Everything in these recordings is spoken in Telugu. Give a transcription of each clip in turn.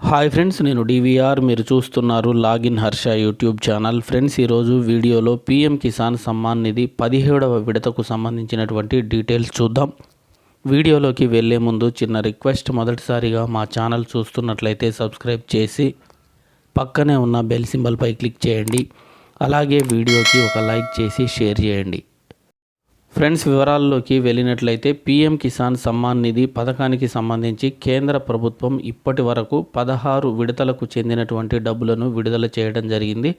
హాయ్ ఫ్రెండ్స్ నేను డివిఆర్ మీరు చూస్తున్నారు login Harsha YouTube channel. Friends ఈరోజు వీడియోలో పిఎం కిసాన్ సమ్మాన్ నిధి పదిహేడవ విడతకు సంబంధించినటువంటి డీటెయిల్స్ చూద్దాం. వీడియోలోకి వెళ్ళే ముందు చిన్న రిక్వెస్ట్ మొదటిసారిగా మా ఛానల్ చూస్తున్నట్లయితే సబ్స్క్రైబ్ చేసి పక్కనే ఉన్న బెల్ సింబల్పై క్లిక్ చేయండి. అలాగే వీడియోకి ఒక లైక్ చేసి షేర్ చేయండి. ఫ్రెండ్స్ వివరాల్లోకి వెళ్ళినట్లయితే పీఎం కిసాన్ సమ్మాన్ నిధి పథకానికి సంబంధించి కేంద్ర ప్రభుత్వం ఇప్పటి వరకు పదహారు విడతలకు చెందినటువంటి డబ్బులను విడుదల చేయడం జరిగింది.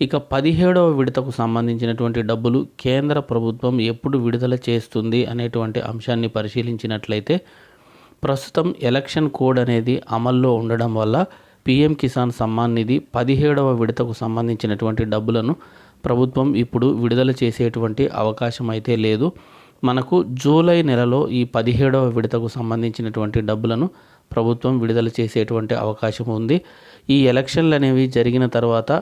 ఇక పదిహేడవ విడతకు సంబంధించినటువంటి డబ్బులు కేంద్ర ప్రభుత్వం ఎప్పుడు విడుదల చేస్తుంది అనేటువంటి అంశాన్ని పరిశీలించినట్లయితే ప్రస్తుతం ఎలక్షన్ కోడ్ అనేది అమల్లో ఉండడం వల్ల పీఎం కిసాన్ సమ్మాన్ నిధి పదిహేడవ విడతకు సంబంధించినటువంటి డబ్బులను ప్రభుత్వం ఇప్పుడు విడుదల చేసేటువంటి అవకాశం అయితే లేదు. మనకు జూలై నెలలో ఈ పదిహేడవ విడతకు సంబంధించినటువంటి డబ్బులను ప్రభుత్వం విడుదల చేసేటువంటి అవకాశం ఉంది. ఈ ఎలక్షన్లు అనేవి జరిగిన తర్వాత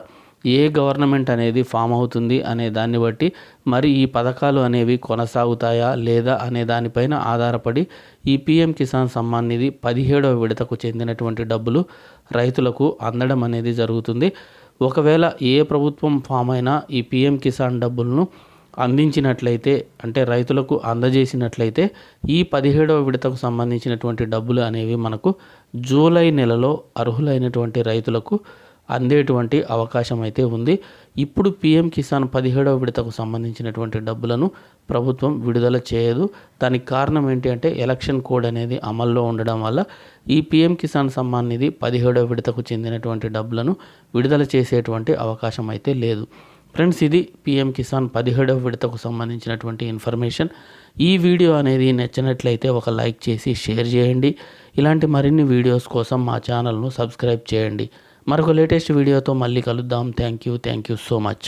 ఏ గవర్నమెంట్ అనేది ఫామ్ అవుతుంది అనే దాన్ని బట్టి మరి ఈ పథకాలు అనేవి కొనసాగుతాయా లేదా అనే దానిపైన ఆధారపడి ఈ పీఎం కిసాన్ సమ్మాన్ నిధి పదిహేడవ విడతకు చెందినటువంటి డబ్బులు రైతులకు అందడం అనేది జరుగుతుంది. ఒకవేళ ఏ ప్రభుత్వం ఫామ్ అయినా ఈ పిఎం కిసాన్ డబ్బులను అందించినట్లయితే అంటే రైతులకు అందజేసినట్లయితే ఈ పదిహేడవ విడతకు సంబంధించినటువంటి డబ్బులు అనేవి మనకు జూలై నెలలో అర్హులైనటువంటి రైతులకు అందేటువంటి అవకాశం అయితే ఉంది. ఇప్పుడు పిఎం కిసాన్ పదిహేడవ విడతకు సంబంధించినటువంటి డబ్బులను ప్రభుత్వం విడుదల చేయదు. దానికి కారణం ఏంటి అంటే ఎలక్షన్ కోడ్ అనేది అమల్లో ఉండడం వల్ల ఈ పిఎం కిసాన్ సమ్మాన్ నిధి పదిహేడవ విడతకు చెందినటువంటి డబ్బులను విడుదల చేసేటువంటి అవకాశం అయితే లేదు. ఫ్రెండ్స్ ఇది పిఎం కిసాన్ పదిహేడవ విడతకు సంబంధించినటువంటి ఇన్ఫర్మేషన్. ఈ వీడియో అనేది నచ్చినట్లయితే ఒక లైక్ చేసి షేర్ చేయండి. ఇలాంటి మరిన్ని వీడియోస్ కోసం మా ఛానల్ను సబ్స్క్రైబ్ చేయండి. మరొక లేటెస్ట్ వీడియోతో మళ్ళీ కలుద్దాం. Thank you thank you so much